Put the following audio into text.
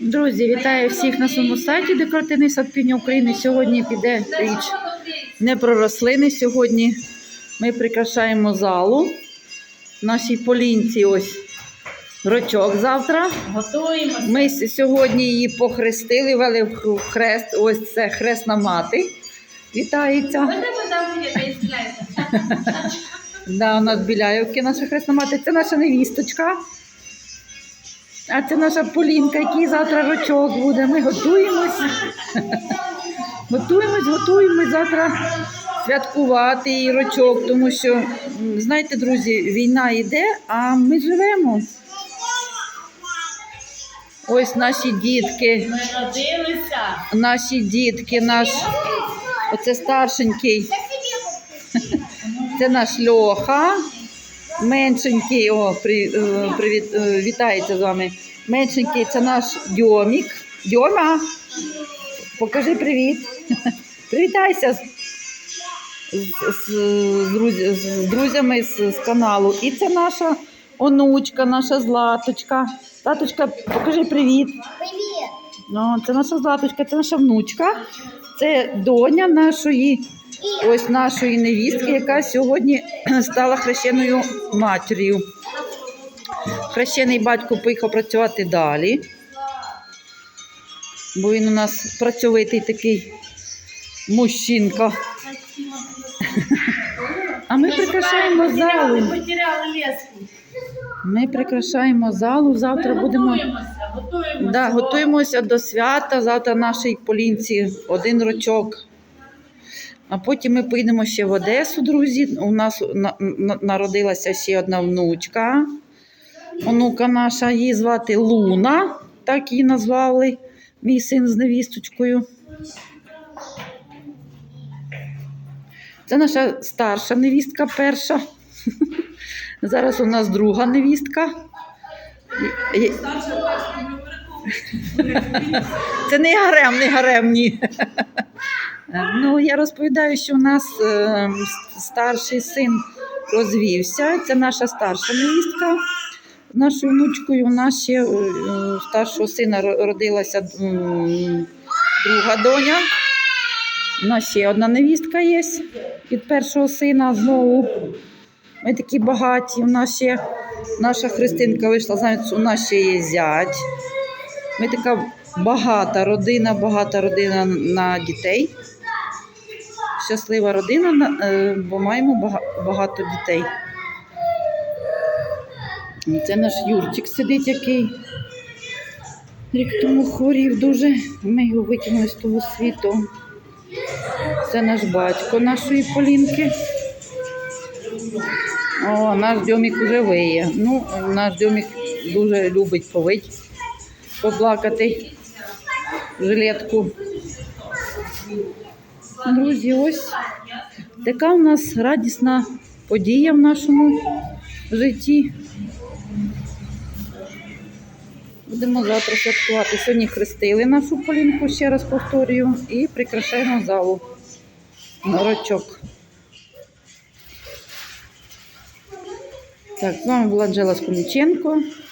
Друзі, вітаю всіх на своєму сайті Декоративний сад Півдня України. Сьогодні піде річ не про рослини. Сьогодні ми прикрашаємо залу. В нашій полінці ось рочок завтра. Готуємося. Ми сьогодні її похрестили, вели в хрест. Ось це хресна мати. Вітається. Да, у нас біляївки, наша хресна мати. Це наша невісточка. А це наша Полінка, який завтра рочок буде. Ми готуємось. готуємось, готуємось завтра святкувати її рочок, тому що, знаєте, друзі, війна йде, а ми живемо. Ось наші дітки, Ми родилися. наші дітки, наш оце старшенький. Це наш Льоха. Меншенький, о, при, е, привіт, е, вітається з вами. Меншенький це наш Дьомік. Дьома, покажи привіт. Привітайся з, з, з, з друзями з, з каналу. І це наша онучка, наша Златочка. Златочка, покажи привіт. Привіт! Ну, це наша Златочка, це наша внучка. Це доня нашої, ось нашої невістки, яка сьогодні стала хрещеною матір'ю. Хрещений батько поїхав працювати далі, бо він у нас працьовитий такий мужчинка. А ми прикрашаємо залу. Ми прикрашаємо залу. Завтра будемо. готуємося. Готуємося. Да, готуємося до свята. Завтра нашій полінці один рочок. А потім ми поїдемо ще в Одесу, друзі. У нас на- на- народилася ще одна внучка. Онука наша, її звати Луна, так її назвали. Мій син з невісточкою. Це наша старша невістка перша. Зараз у нас друга невістка. Це не гарем, не гарем, ні. Ну, я розповідаю, що у нас е, старший син розвівся. Це наша старша невістка. Нашою внучкою у нас ще е, е, старшого сина родилася друга доня. У нас ще одна невістка є від першого сина знову. Ми такі багаті. У нас ще наша Христинка вийшла, знаєте, у нас ще є зять. Ми така багата родина, багата родина на дітей. Щаслива родина, е, бо маємо багато дітей. Це наш Юрчик сидить, який рік тому хворів дуже. Ми його викинули з того світу. Це наш батько нашої Полінки. О, наш Дьомік уже виє. Ну, наш Дьомік дуже любить повить, поплакати жилетку. Друзі, ось така у нас радісна подія в нашому житті. Будемо завтра святкувати. Сьогодні хрестили нашу полінку, ще раз повторюю, і прикрашаємо залу. Норочок. Так, з вами була Анжела Скуниченко.